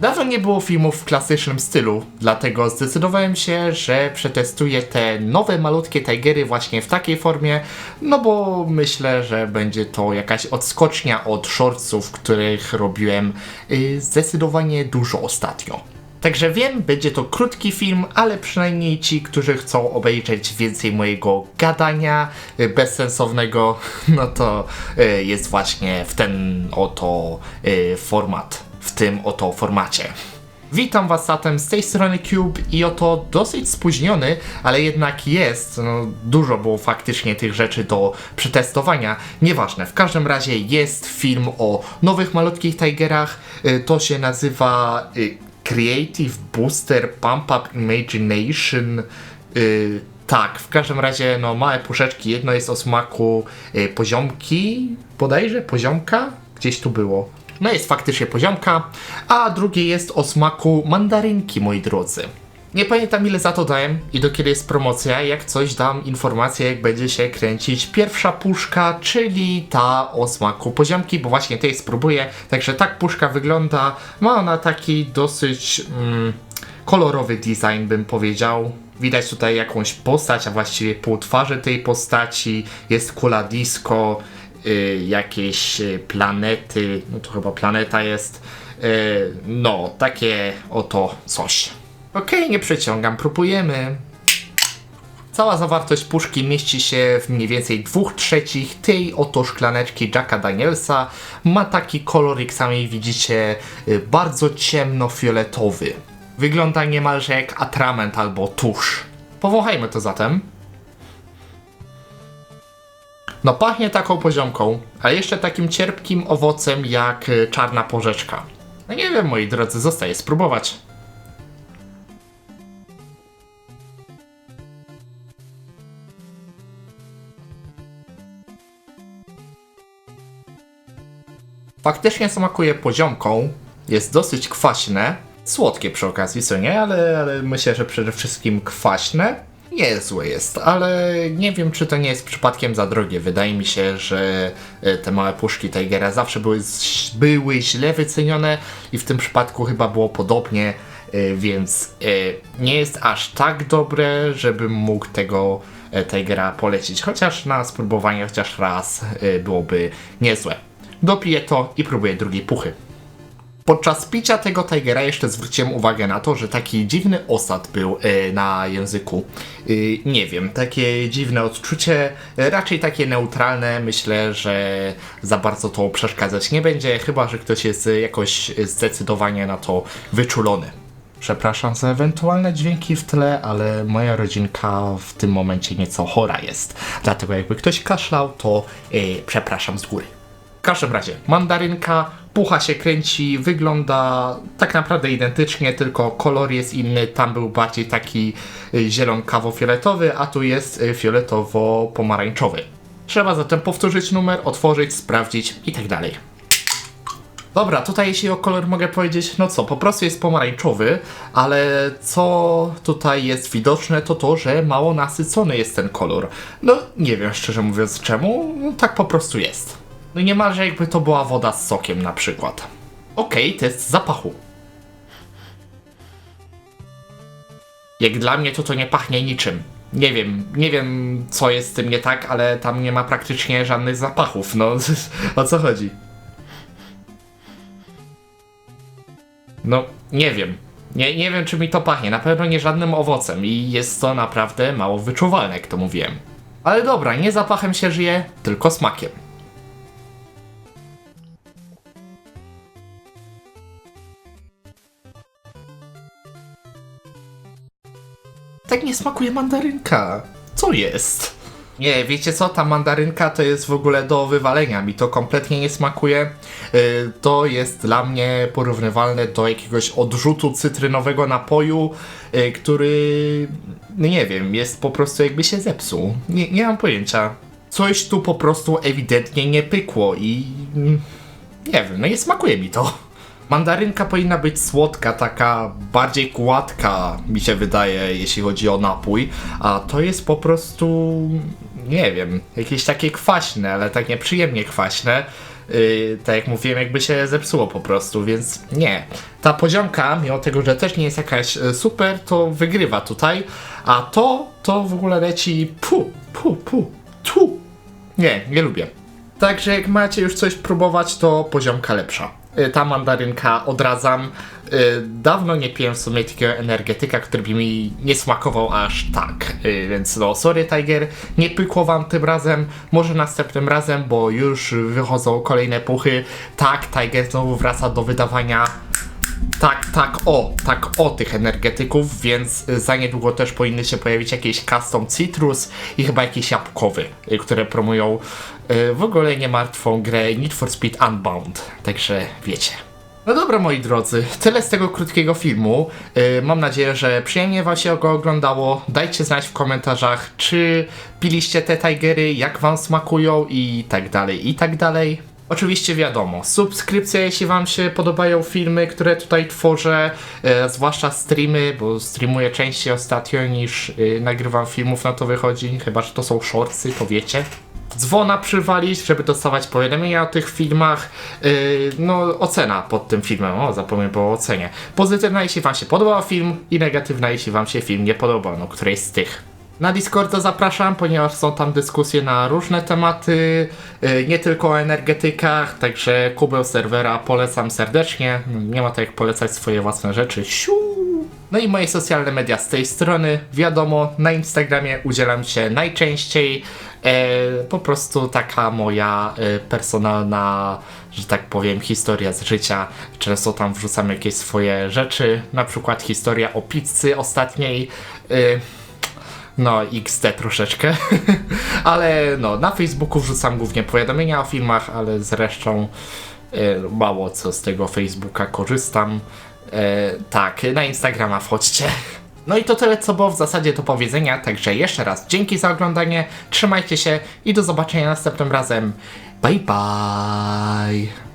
Dawno nie było filmów w klasycznym stylu, dlatego zdecydowałem się, że przetestuję te nowe malutkie Tigery właśnie w takiej formie, no bo myślę, że będzie to jakaś odskocznia od shortsów, których robiłem y, zdecydowanie dużo ostatnio. Także wiem, będzie to krótki film, ale przynajmniej ci, którzy chcą obejrzeć więcej mojego gadania y, bezsensownego, no to y, jest właśnie w ten oto format, w tym oto formacie. Witam Was zatem z tej strony Cube i oto dosyć spóźniony, ale jednak jest, no dużo było faktycznie tych rzeczy do przetestowania, nieważne, w każdym razie jest film o nowych malutkich Tigerach, Y, to się nazywa y, Creative Booster Pump Up Imagination. Y, tak, w każdym razie, no małe puszeczki. Jedno jest o smaku poziomki, bodajże poziomka, gdzieś tu było. No jest faktycznie poziomka, a drugie jest o smaku mandarynki, moi drodzy. Nie pamiętam ile za to dałem i do kiedy jest promocja, jak coś dam informację, jak będzie się kręcić pierwsza puszka, czyli ta o smaku poziomki, bo właśnie tej spróbuję. Także tak puszka wygląda. Ma ona taki dosyć mm, kolorowy design, bym powiedział. Widać tutaj jakąś postać, a właściwie pół twarzy tej postaci. Jest kula disco, jakieś y, planety, no to chyba planeta jest. Y, no, takie oto coś. Okej, nie przeciągam, próbujemy. Cała zawartość puszki mieści się w mniej więcej 2 trzecich tej oto szklaneczki Jacka Danielsa. Ma taki kolor, jak sami widzicie, y, bardzo ciemnofioletowy. Wygląda niemalże jak atrament albo tusz. Powąchajmy to zatem. No pachnie taką poziomką, a jeszcze takim cierpkim owocem jak y, czarna porzeczka. No nie wiem, moi drodzy, zostaje spróbować. Faktycznie smakuje poziomką, jest dosyć kwaśne, słodkie przy okazji, co nie, ale, ale myślę, że przede wszystkim kwaśne. Niezłe jest, ale nie wiem, czy to nie jest przypadkiem za drogie. Wydaje mi się, że e, te małe puszki Tigera zawsze były, były źle wycenione i w tym przypadku chyba było podobnie, e, więc e, nie jest aż tak dobre, żebym mógł tego Tigera polecić. Chociaż na spróbowanie chociaż raz byłoby niezłe. Dopiję to i próbuję drugiej puchy. Podczas picia tego Tigera jeszcze zwróciłem uwagę na to, że taki dziwny osad był e, na języku. E, nie wiem, takie dziwne odczucie, raczej takie neutralne. Myślę, że za bardzo to przeszkadzać nie będzie, chyba że ktoś jest jakoś zdecydowanie na to wyczulony. Przepraszam za ewentualne dźwięki w tle, ale moja rodzinka w tym momencie nieco chora jest. Dlatego jakby ktoś kaszlał, to e, przepraszam z góry. W każdym razie, mandarynka, pucha się kręci, wygląda tak naprawdę identycznie, tylko kolor jest inny. Tam był bardziej taki y, zielonkawo-fioletowy, a tu jest y, fioletowo-pomarańczowy. Trzeba zatem powtórzyć numer, otworzyć, sprawdzić i tak dalej. Dobra, tutaj jeśli o kolor mogę powiedzieć, no co, po prostu jest pomarańczowy, ale co tutaj jest widoczne, to to, że mało nasycony jest ten kolor. No, nie wiem szczerze mówiąc czemu, no, tak po prostu jest. No niemalże jakby to była woda z sokiem na przykład. Okej, test zapachu. Jak dla mnie to to nie pachnie niczym. Nie wiem, nie wiem co jest z tym nie tak, ale tam nie ma praktycznie żadnych zapachów, no o co chodzi? No, nie wiem. Nie, nie wiem, czy mi to pachnie. Na pewno nie żadnym owocem i jest to naprawdę mało wyczuwalne, jak to mówiłem. Ale dobra, nie zapachem się żyje, tylko smakiem. Tak nie smakuje mandarynka. Co jest? Nie, wiecie co? Ta mandarynka to jest w ogóle do wywalenia. Mi to kompletnie nie smakuje. Yy, to jest dla mnie porównywalne do jakiegoś odrzutu cytrynowego napoju, yy, który, no nie wiem, jest po prostu jakby się zepsuł. Nie, nie mam pojęcia. Coś tu po prostu ewidentnie nie pykło i mm, nie wiem, no nie smakuje mi to. Mandarynka powinna być słodka, taka bardziej gładka, mi się wydaje, jeśli chodzi o napój, a to jest po prostu, nie wiem, jakieś takie kwaśne, ale tak nieprzyjemnie kwaśne. Yy, tak jak mówiłem, jakby się zepsuło po prostu, więc nie. Ta poziomka, mimo tego, że też nie jest jakaś e, super, to wygrywa tutaj, a to, to w ogóle leci pu, pu, pu, tu. Nie, nie lubię. Także jak macie już coś próbować, to poziomka lepsza. Y, Ta mandarynka odradzam. Y, Dawno nie piłem w sumie takiego energetyka, który by mi nie smakował aż tak. Y, Więc no, sorry Tiger, nie pykło wam tym razem. Może następnym razem, bo już wychodzą kolejne puchy. Tak, Tiger znowu wraca do wydawania tak, tak, o, tak, o tych energetyków, więc y, za niedługo też powinny się pojawić jakieś custom citrus i chyba jakiś jabłkowy, y, które promują y, w ogóle niemartwą grę Need for Speed Unbound, także wiecie. No dobra moi drodzy, tyle z tego krótkiego filmu. Y, mam nadzieję, że przyjemnie wam się go oglądało. Dajcie znać w komentarzach, czy piliście te tigery, jak wam smakują i tak dalej, i tak dalej. Oczywiście wiadomo, subskrypcja jeśli wam się podobają filmy, które tutaj tworzę, e, zwłaszcza streamy, bo streamuję częściej ostatnio niż e, nagrywam filmów, na to wychodzi, chyba że to są shortsy, to wiecie. Dzwona przywalić, żeby dostawać powiadomienia o tych filmach. Yy, no, ocena pod tym filmem. O, zapomniałem o ocenie. Pozytywna, jeśli Wam się podobał film, i negatywna, jeśli Wam się film nie podobał. No, którejś z tych. Na Discorda zapraszam, ponieważ są tam dyskusje na różne tematy, yy, nie tylko o energetykach, także kubeł serwera polecam serdecznie. Nie ma tak jak polecać swoje własne rzeczy. Siu! No i moje socjalne media z tej strony. Wiadomo, na Instagramie udzielam się najczęściej. E, po prostu taka moja e, personalna, że tak powiem, historia z życia. Często tam wrzucam jakieś swoje rzeczy, na przykład historia o pizzy ostatniej. E, no, XD troszeczkę. ale no, na Facebooku wrzucam głównie powiadomienia o filmach, ale zresztą e, mało co z tego Facebooka korzystam. E, tak, na Instagrama wchodźcie. No i to tyle, co było w zasadzie do powiedzenia, także jeszcze raz dzięki za oglądanie, trzymajcie się i do zobaczenia następnym razem. Bye bye!